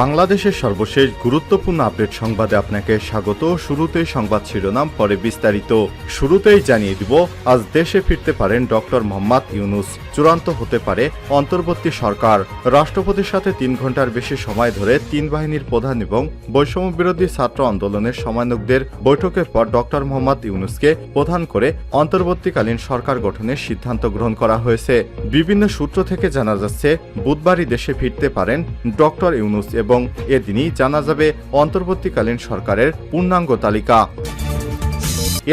বাংলাদেশের সর্বশেষ গুরুত্বপূর্ণ আপডেট সংবাদে আপনাকে স্বাগত। শুরুতেই সংবাদ শিরোনাম, পরে বিস্তারিত। শুরুতেই জানিয়ে দিব, আজ দেশে ফিরতে পারেন ডক্টর মোহাম্মদ ইউনুস। চূড়ান্ত হতে পারে অন্তর্বর্তী সরকার। রাষ্ট্রপতির সাথে তিন ঘণ্টার বেশি সময় ধরে তিন বাহিনীর প্রধান এবং বৈষম্য বিরোধী ছাত্র আন্দোলনের সমন্বয়কদের বৈঠকের পর ডক্টর মোহাম্মদ ইউনুসকে প্রধান করে অন্তর্বর্তীকালীন সরকার গঠনের সিদ্ধান্ত গ্রহণ করা হয়েছে। বিভিন্ন সূত্র থেকে জানা যাচ্ছে, বুধবারই দেশে ফিরতে পারেন ডক্টর ইউনুস এবং এদিনই জানা যাবে অন্তর্বর্তীকালীন সরকারের পূর্ণাঙ্গ তালিকা।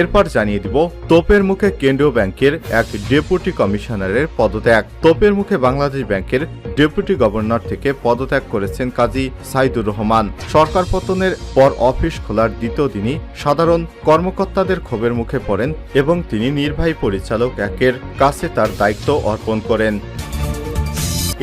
এরপর জানিয়ে দিব, তোপের মুখে কেন্দ্রীয় ব্যাংকের এক ডেপুটি কমিশনারের পদত্যাগ। তোপের মুখে বাংলাদেশ ব্যাংকের ডেপুটি গভর্নর থেকে পদত্যাগ করেছেন কাজী সাইদুর রহমান। সরকার পতনের পর অফিস খোলার দ্বিতীয় দিনই সাধারণ কর্মকর্তাদের ক্ষোভের মুখে পড়েন এবং তিনি নির্বাহী পরিচালক একের কাছে তার দায়িত্ব অর্পণ করেন।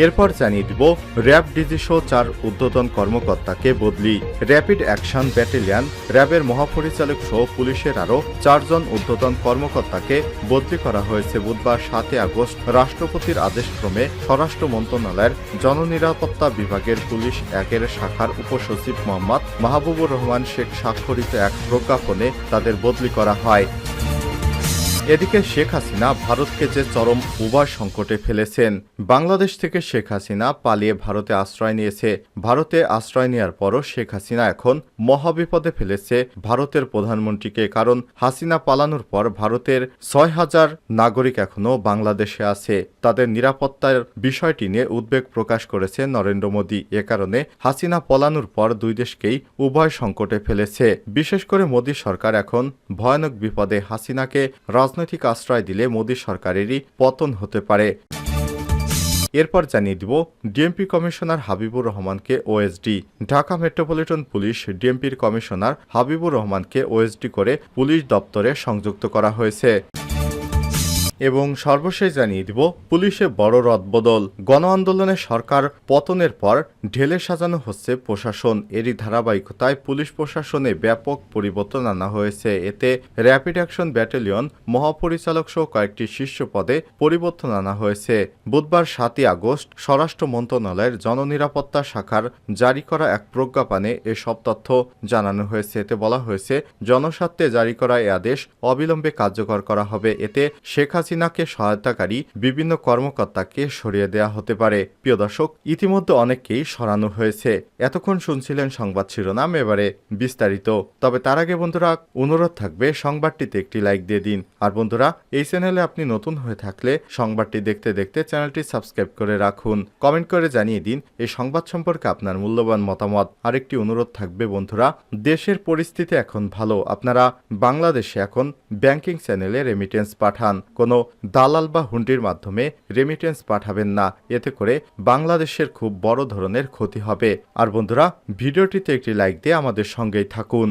এরপর জানিয়ে দিব, র্যাব ডিজিশো চার উদ্বোধন কর্মকর্তাকে বদলি। র্যাপিড অ্যাকশন ব্যাটালিয়ন, র্যাবের মহাপরিচালক সহ পুলিশের আরও চারজন উদ্বোধন কর্মকর্তাকে বদলি করা হয়েছে বুধবার সাতই আগস্ট রাষ্ট্রপতির আদেশক্রমে স্বরাষ্ট্র মন্ত্রণালয়ের জননিরাপত্তা বিভাগের পুলিশ একের শাখার উপসচিব মোহাম্মদ মাহবুবুর রহমান শেখ স্বাক্ষরিত এক প্রজ্ঞাপনে তাদের বদলি করা হয়। এদিকে শেখ হাসিনা ভারতকে যে চরম উভয় সংকটে ফেলেছেন, বাংলাদেশ থেকে শেখ হাসিনা পালিয়ে ভারতে আশ্রয় নিয়েছে। ভারতে আশ্রয় নেওয়ার পরও শেখ হাসিনা এখন মহাবিপদে ফেলেছে ভারতের প্রধানমন্ত্রীকে, কারণ হাসিনা পালানোর পর ভারতের ছয় হাজার নাগরিক এখনও বাংলাদেশে আছে। তাদের নিরাপত্তার বিষয়টি নিয়ে উদ্বেগ প্রকাশ করেছে নরেন্দ্র মোদী। এ কারণে হাসিনা পলানোর পর দুই দেশকেই উভয় সংকটে ফেলেছে। বিশেষ করে মোদী সরকার এখন ভয়ানক বিপদে হাসিনাকে রাজনৈতিক আশ্রয় দিলে মোদী সরকারেরই পতন হতে পারে। এরপর জানিয়ে দিব ডিএমপি কমিশনার হাবিবুর রহমানকে ওএসডি ঢাকা মেট্রোপলিটন পুলিশ ডিএমপির কমিশনার হাবিবুর রহমানকে ওএসডি করে পুলিশ দপ্তরে সংযুক্ত করা হয়েছে। এবং সর্বশেষ জানিয়ে দিব, পুলিশে বড় রদবদল। গণ আন্দোলনে সরকার পতনের পর ঢেলে সাজানো হচ্ছে প্রশাসন। এরই ধারাবাহিকতায় পুলিশ প্রশাসনে ব্যাপক পরিবর্তন আনা হয়েছে। এতে র্যাপিড অ্যাকশন ব্যাটালিয়ন, মহাপরিচালক সহ কয়েকটি শীর্ষ পদে পরিবর্তন আনা হয়েছে। বুধবার সাতই আগস্ট স্বরাষ্ট্র মন্ত্রণালয়ের জননিরাপত্তা শাখার জারি করা এক প্রজ্ঞাপনে এসব তথ্য জানানো হয়েছে। এতে বলা হয়েছে, জনস্বার্থে জারি করা এ আদেশ অবিলম্বে কার্যকর করা হবে। এতে শেখ হাসিনাকে সহায়তাকারী বিভিন্ন কর্মকর্তাকে সরিয়ে দেওয়া হতে পারে। প্রিয় দর্শক, ইতিমধ্যে অনেককেই সরানো হয়েছে। এতক্ষণ শুনছিলেন সংবাদ শিরোনাম, এবারে বিস্তারিত। তবে তার আগে বন্ধুরা, অনুরোধ থাকবে, সংবাদটিতে একটি লাইক দিয়ে দিন। আর বন্ধুরা, এই চ্যানেলে আপনি নতুন হয়ে থাকলে সংবাদটি দেখতে দেখতে চ্যানেলটি সাবস্ক্রাইব করে রাখুন। কমেন্ট করে জানিয়ে দিন এই সংবাদ সম্পর্কে আপনার মূল্যবান মতামত। আরেকটি অনুরোধ থাকবে বন্ধুরা, দেশের পরিস্থিতি এখন ভালো। আপনারা বাংলাদেশে এখন ব্যাংকিং চ্যানেলে রেমিটেন্স পাঠান। কোনো দালাল বা হুন্ডির মাধ্যমে রেমিটেন্স পাঠাবেন না। এতে করে বাংলাদেশের খুব বড় ধরনের ক্ষতি হবে। আর বন্ধুরা, ভিডিওটিতে একটি লাইক দিয়ে আমাদের সঙ্গেই থাকুন।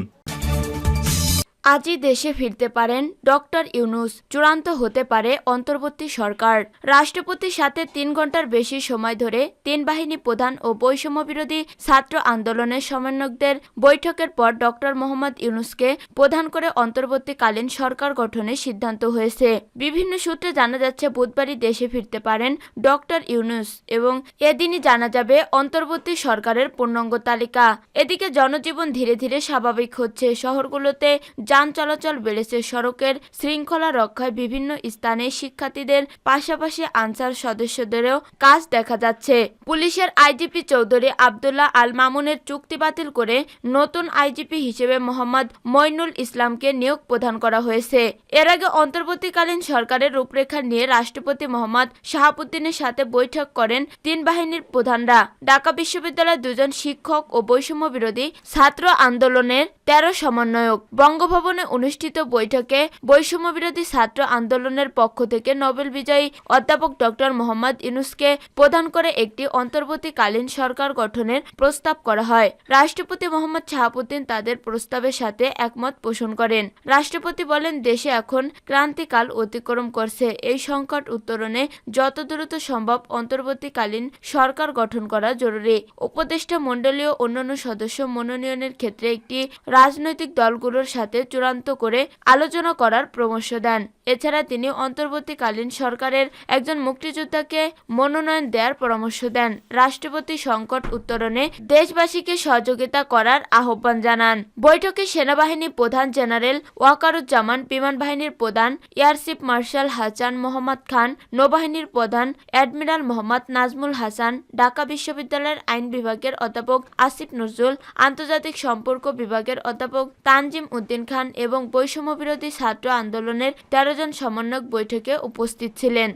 আজই দেশে ফিরতে পারেন ডক্টর ইউনুস। চূড়ান্ত হতে পারে অন্তর্বর্তী সরকার। রাষ্ট্রপতির সাথে তিন ঘণ্টার বেশি সময় ধরে তিন বাহিনী প্রধান ও বৈষম্য বিরোধী ছাত্র আন্দোলনের সমন্বয়কদের বৈঠকের পর ডক্টর মোহাম্মদ ইউনুসকে প্রধান করে অন্তর্বর্তীকালীন সরকার গঠনের সিদ্ধান্ত হয়েছে। বিভিন্ন সূত্রে জানা যাচ্ছে, বুধবারই দেশে ফিরতে পারেন ডক্টর ইউনুস এবং এদিনই জানা যাবে অন্তর্বর্তী সরকারের পূর্ণাঙ্গ তালিকা। এদিকে জনজীবন ধীরে ধীরে স্বাভাবিক হচ্ছে। শহরগুলোতে যান চলাচল বেড়েছে। সড়কের শৃঙ্খলা রক্ষায় বিভিন্ন স্থানে শিক্ষার্থীদের পাশাপাশি আনসার সদস্যদেরও কাজ দেখা যাচ্ছে। পুলিশের আইজিপি চৌধুরী আবদুল্লাহ আল মামুনের চুক্তি বাতিল করে নতুন আইজিপি হিসেবে মোহাম্মদ মইনুল ইসলামকে নিয়োগ প্রদান করা হয়েছে। এর আগে অন্তর্বর্তীকালীন সরকারের রূপরেখা নিয়ে রাষ্ট্রপতি মোহাম্মদ শাহাবুদ্দিনের সাথে বৈঠক করেন তিন বাহিনীর প্রধানরা। ঢাকা বিশ্ববিদ্যালয়ের দুজন শিক্ষক ও বৈষম্য বিরোধী ছাত্র আন্দোলনের তেরো সমন্বয়ক। বঙ্গভবনে অনুষ্ঠিত বৈঠকে বৈষম্য বিরোধী ছাত্র আন্দোলনের পক্ষ থেকে নোবেল বিজয়ী অধ্যাপক ডক্টর মোহাম্মদ ইউনুসকে প্রদান করে একটি অন্তর্বর্তীকালীন সরকার গঠনের প্রস্তাব করা হয়। রাষ্ট্রপতি মোহাম্মদ শাহাবুদ্দিন তাদের প্রস্তাবের সাথে একমত পোষণ করেন। রাষ্ট্রপতি বলেন, দেশে এখন ক্রান্তিকাল অতিক্রম করছে। এই সংকট উত্তরণে যত দ্রুত সম্ভব অন্তর্বর্তীকালীন সরকার গঠন করা জরুরি। উপদেষ্টা মণ্ডলীয় অন্যান্য সদস্য মনোনয়নের ক্ষেত্রে একটি রাজনৈতিক দলগুলোর সাথে চূড়ান্ত করে আলোচনা করার পরামর্শ দেন। এছাড়া তিনি অন্তর্বর্তীকালীন সরকারের একজন মুক্তিযোদ্ধাকে মনোনয়ন দেওয়ার পরামর্শ দেন। রাষ্ট্রপতি সংকট উত্তরণে দেশবাসীকে সহযোগিতা করার আহ্বান জানান। বৈঠকে সেনাবাহিনী প্রধান জেনারেল ওয়াকারুজ্জামান বিমান বাহিনীর প্রধান air chief marshal Hasan Mohammad Khan, নৌবাহিনীর প্রধান অ্যাডমিরাল মোহাম্মদ নাজমুল হাসান, ঢাকা বিশ্ববিদ্যালয়ের আইন বিভাগের অধ্যাপক আসিফ নজরুল, আন্তর্জাতিক সম্পর্ক বিভাগের অধ্যাপক তানজিম উদ্দিন খান এবং বৈষম্য বিরোধী ছাত্র আন্দোলনের তেরো জন সমন্বয়ক বৈঠকে উপস্থিত ছিলেন।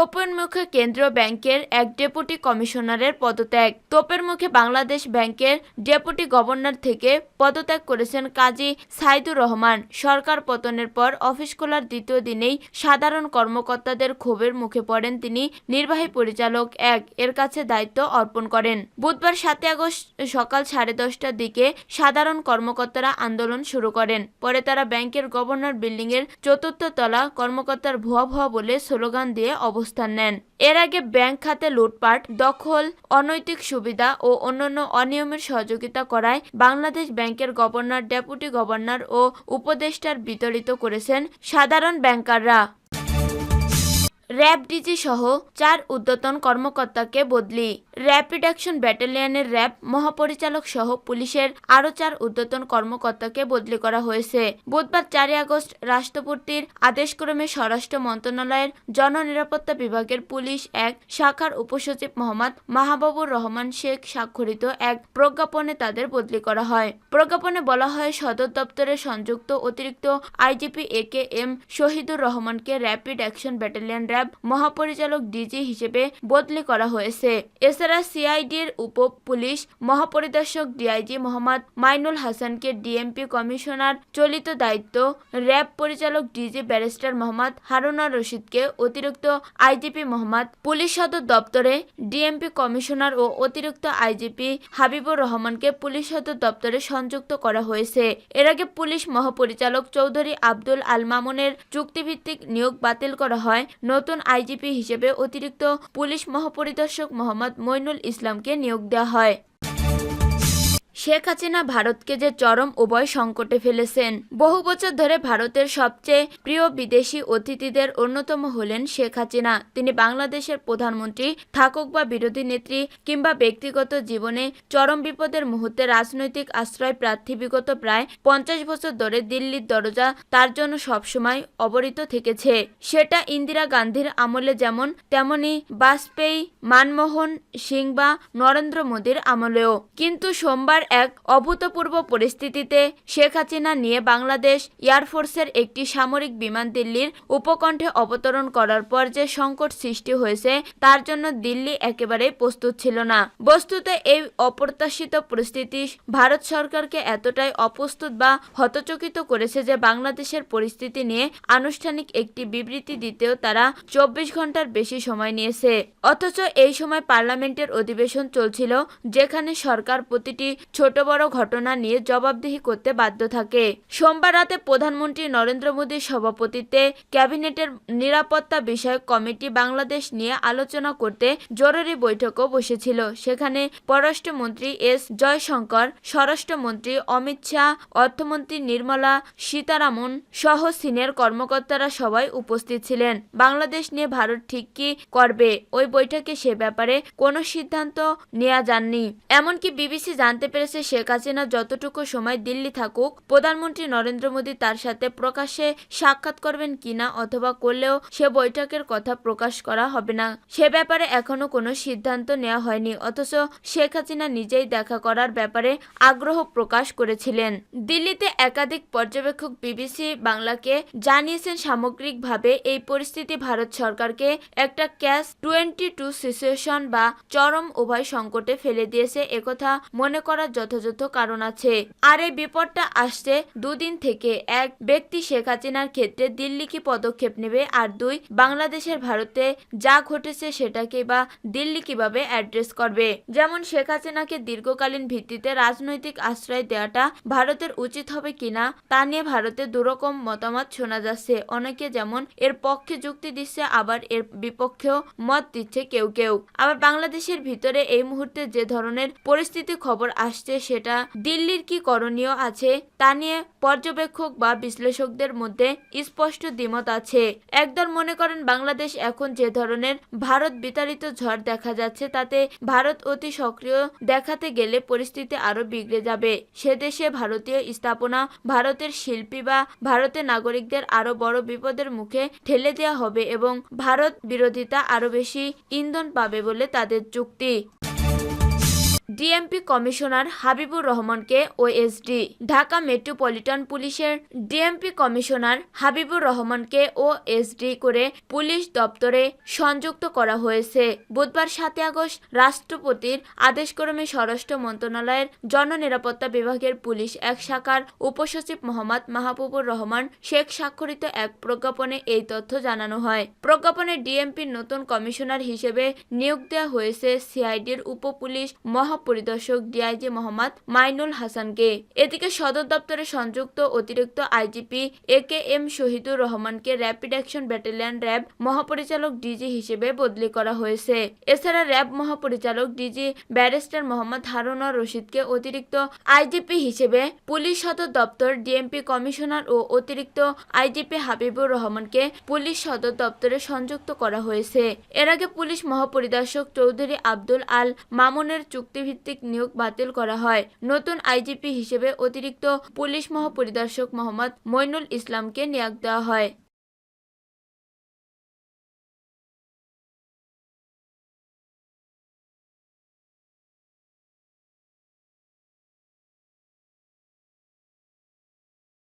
তোপের মুখে কেন্দ্রীয় ব্যাংকের এক ডেপুটি কমিশনারের পদত্যাগ। তোপের মুখে বাংলাদেশ ব্যাংকের ডেপুটি গভর্নর থেকে পদত্যাগ করেছেন কাজী সাইদুর রহমান। সরকার পতনের পর অফিস খোলার দ্বিতীয় দিনেই সাধারণ কর্মকর্তাদের ক্ষোভের মুখে পড়েন তিনি নির্বাহী পরিচালক এক। এর কাছে দায়িত্ব অর্পণ করেন। বুধবার সাতই আগস্ট সকাল সাড়ে দশটার দিকে সাধারণ কর্মকর্তারা আন্দোলন শুরু করেন। পরে তারা ব্যাংকের গভর্নর বিল্ডিংয়ের চতুর্থ তলা কর্মকর্তার ভুয়া ভুয়া বলে স্লোগান দিয়ে অবস্থান নেন। এর আগে ব্যাংক খাতে লুটপাট, দখল, অনৈতিক সুবিধা ও অন্যান্য অনিয়মের সহযোগিতা করায় বাংলাদেশ ব্যাংকের গভর্নর, ডেপুটি গভর্নর ও উপদেষ্টার বিতরিত করেছেন সাধারণ ব্যাংকাররা। র্যাব ডিজি সহ চার উদ্যতন কর্মকর্তাকে বদলি। র্যাপিড অ্যাকশন ব্যাটালিয়নের র্যাব মহাপরিচালক সহ পুলিশের আরও চার উদ্যতন কর্মকর্তাকে বদলি করা হয়েছে। বুধবার চারই আগস্ট রাষ্ট্রপতির আদেশক্রমে স্বরাষ্ট্র মন্ত্রণালয়ের জননিরাপত্তা বিভাগের পুলিশ এক শাখার উপসচিব মোহাম্মদ মাহবুবুর রহমান শেখ স্বাক্ষরিত এক প্রজ্ঞাপনে তাদের বদলি করা হয়। প্রজ্ঞাপনে বলা হয়, সদর দপ্তরের সংযুক্ত অতিরিক্ত IGP A K M Shahidur রহমানকে র্যাপিড অ্যাকশন ব্যাটালিয়ন র্যাব মহাপরিচালক ডিজি হিসেবে বদলি করা হয়েছে। এছাড়া সিআইডির উপ পুলিশ মহাপরিদর্শক ডিআইজি মোহাম্মদ মাইনুল হাসানকে ডিএমপি কমিশনার চলিত দায়িত্ব, র্যাব পরিচালক ডিজি ব্যারিস্টার মোহাম্মদ হারুনা রশিদকে অতিরিক্ত আইজিপি মোহাম্মদ, পুলিশ সদর দপ্তরে ডিএমপি কমিশনার ও অতিরিক্ত আইজিপি হাবিবুর রহমানকে পুলিশ সদর দপ্তরে সংযুক্ত করা হয়েছে। এর আগে পুলিশ মহাপরিচালক চৌধুরী আব্দুল আল মামুনের চুক্তিভিত্তিক নিয়োগ বাতিল করা হয়। নতুন আইজিপি হিসেবে অতিরিক্ত পুলিশ মহাপরিদর্শক মোহাম্মদ মইনুল ইসলামকে নিয়োগ দেওয়া হয়। শেখ হাসিনা ভারতকে যে চরম উভয় সংকটে ফেলেছেন। বহু বছর ধরে ভারতের সবচেয়ে প্রিয় বিদেশি অতিথিদের অন্যতম হলেন শেখ হাসিনা। তিনি বাংলাদেশের প্রধানমন্ত্রী, থাকুক বা বিরোধী নেত্রী কিংবা ব্যক্তিগত জীবনে চরম বিপদের মুহূর্তে রাজনৈতিক আশ্রয় প্রার্থী বিগত প্রায় পঞ্চাশ বছর ধরে দিল্লির দরজা তার জন্য সবসময় অবরিত থেকেছে। সেটা ইন্দিরা গান্ধীর আমলে যেমন, তেমনি বাজপেয়ী, মানমোহন সিং বা নরেন্দ্র মোদীর আমলেও। কিন্তু সোমবার এক অভূতপূর্ব পরিস্থিতিতে শেখ হাসিনা নিয়ে বাংলাদেশ এয়ারফোর্সের একটি সামরিক বিমান দিল্লির উপকণ্ঠে অবতরণ করার পর যে সংকট সৃষ্টি হয়েছে, তার জন্য দিল্লি একেবারেই প্রস্তুত ছিল না। বস্তুত এই অপ্রত্যাশিত পরিস্থিতি ভারত সরকারকে এতটাই অপ্রস্তুত বা হতচকিত করেছে যে বাংলাদেশের পরিস্থিতি নিয়ে আনুষ্ঠানিক একটি বিবৃতি দিতেও তারা চব্বিশ ঘণ্টার বেশি সময় নিয়েছে। অথচ এই সময় পার্লামেন্টের অধিবেশন চলছিল, যেখানে সরকার প্রতিটি ছোট বড় ঘটনা নিয়ে জবাবদিহি করতে বাধ্য থাকে। সোমবার রাতে প্রধানমন্ত্রী নরেন্দ্র মোদীর সভাপতিত্বে ক্যাবিনেটের নিরাপত্তা বিষয়ক কমিটি বাংলাদেশ নিয়ে আলোচনা করতে জরুরি বৈঠকও বসেছিল। সেখানে পররাষ্ট্রমন্ত্রী এস জয়শঙ্কর, স্বরাষ্ট্রমন্ত্রী অমিত শাহ, অর্থমন্ত্রী নির্মলা সীতারামন সহ সিনিয়র কর্মকর্তারা সবাই উপস্থিত ছিলেন। বাংলাদেশ নিয়ে ভারত ঠিক কি করবে? ওই বৈঠকে সে ব্যাপারে কোনো সিদ্ধান্ত নেওয়া যাননি। এমনকি বিবিসি জানতে পেরেছে শেখ হাসিনা যতটুকু সময় দিল্লি থাকুক, প্রধানমন্ত্রী নরেন্দ্র মোদী তার সাথে প্রকাশ্যে সাক্ষাৎ করবেন কিনা অথবা করলেও সে বৈঠকের কথা প্রকাশ করা হবে না। সে ব্যাপারে এখনও কোনো সিদ্ধান্ত নেওয়া হয়নি, অথচ শেখ হাসিনা নিজেই দেখা করার ব্যাপারে আগ্রহ প্রকাশ করেছিলেন। দিল্লিতে একাধিক পর্যবেক্ষক বিবিসি বাংলাকে জানিয়েছেন সামগ্রিকভাবে এই পরিস্থিতি ভারত সরকারকে একটা ক্যাশ টোয়েন্টি টু সিচুয়েশন বা চরম উভয় সংকটে ফেলে দিয়েছে। একথা মনে করার যথাযথ কারণ আছে। আর এই বিপদটা আসছে দুদিন থেকে। এক ব্যক্তি শেখ হাসিনার ক্ষেত্রে দিল্লি কি পদক্ষেপ নেবে? আর দুই, বাংলাদেশের ভারতে যা ঘটেছে সেটাকে বা দিল্লি কীভাবে অ্যাড্রেস করবে? যেমন শেখ হাসিনাকে দীর্ঘকালীন ভিত্তিতে রাজনৈতিক আশ্রয় দেওয়াটা ভারতের উচিত হবে কিনা তা নিয়ে ভারতে দুরকম মতামত শোনা যাচ্ছে। অনেকে যেমন এর পক্ষে যুক্তি দিচ্ছে, আবার এর বিপক্ষেও মত দিচ্ছে কেউ কেউ। আবার বাংলাদেশের ভিতরে এই মুহূর্তে যে ধরনের পরিস্থিতি খবর আসছে আসছে সেটা দিল্লির কি করণীয় আছে তা নিয়ে পর্যবেক্ষক বা বিশ্লেষকদের মধ্যে স্পষ্ট দ্বিমত আছে। একদল মনে করেন বাংলাদেশ এখন যে ধরনের ভারত বিতাড়িত ঝড় দেখা যাচ্ছে তাতে ভারত অতি সক্রিয় দেখাতে গেলে পরিস্থিতি আরও বিগড়ে যাবে। সে দেশে ভারতীয় স্থাপনা, ভারতের শিল্পী বা ভারতের নাগরিকদের আরও বড় বিপদের মুখে ঠেলে দেওয়া হবে এবং ভারত বিরোধিতা আরও বেশি ইন্ধন পাবে বলে তাদের যুক্তি। ডিএমপি কমিশনার হাবিবুর রহমানকে ওএসডি, ঢাকা মেট্রোপলিটন পুলিশের ডিএমপি কমিশনার হাবিবুর রহমানকে ওএসডি করে পুলিশ দপ্তরে সংযুক্ত করা হয়েছে। বুধবার সাতই আগস্ট রাষ্ট্রপতির আদেশক্রমে স্বরাষ্ট্র মন্ত্রণালয়ের জননিরাপত্তা বিভাগের পুলিশ এক শাখার উপসচিব মোহাম্মদ মাহবুবুর রহমান শেখ স্বাক্ষরিত এক প্রজ্ঞাপনে এই তথ্য জানানো হয়। প্রজ্ঞাপনে ডিএমপির নতুন কমিশনার হিসেবে নিয়োগ দেওয়া হয়েছে সিআইডির উপ পুলিশ উপপুলিশ মহাপরিদর্শক ডিআইজি মোহাম্মদ মাইনুল হাসানকে। এদিকে সদর দপ্তরে সংযুক্ত অতিরিক্ত IGP A K M Shahidur রহমানকে র্যাপিড অ্যাকশন ব্যাটালিয়ন র্যাব মহাপরিচালক ডিজি হিসেবে বদলি করা হয়েছে। এছাড়া র্যাব মহাপরিচালক ডিজি ব্যারিস্টার মোহাম্মদ হারুনা রশিদকে অতিরিক্ত আইজিপি হিসেবে পুলিশ সদর দপ্তর, ডিএমপি কমিশনার ও অতিরিক্ত আইজিপি হাবিবুর রহমানকে পুলিশ সদর দপ্তরে সংযুক্ত করা হয়েছে। এর আগে পুলিশ মহাপরিদর্শক চৌধুরী আব্দুল আল মামুনের চুক্তিভিত্তিক নিয়োগ বাতিল করা হয়। নতুন আইজিপি হিসেবে অতিরিক্ত পুলিশ মহাপরিদর্শক মোহাম্মদ মইনুল ইসলামকে নিয়োগ দেওয়া হয়।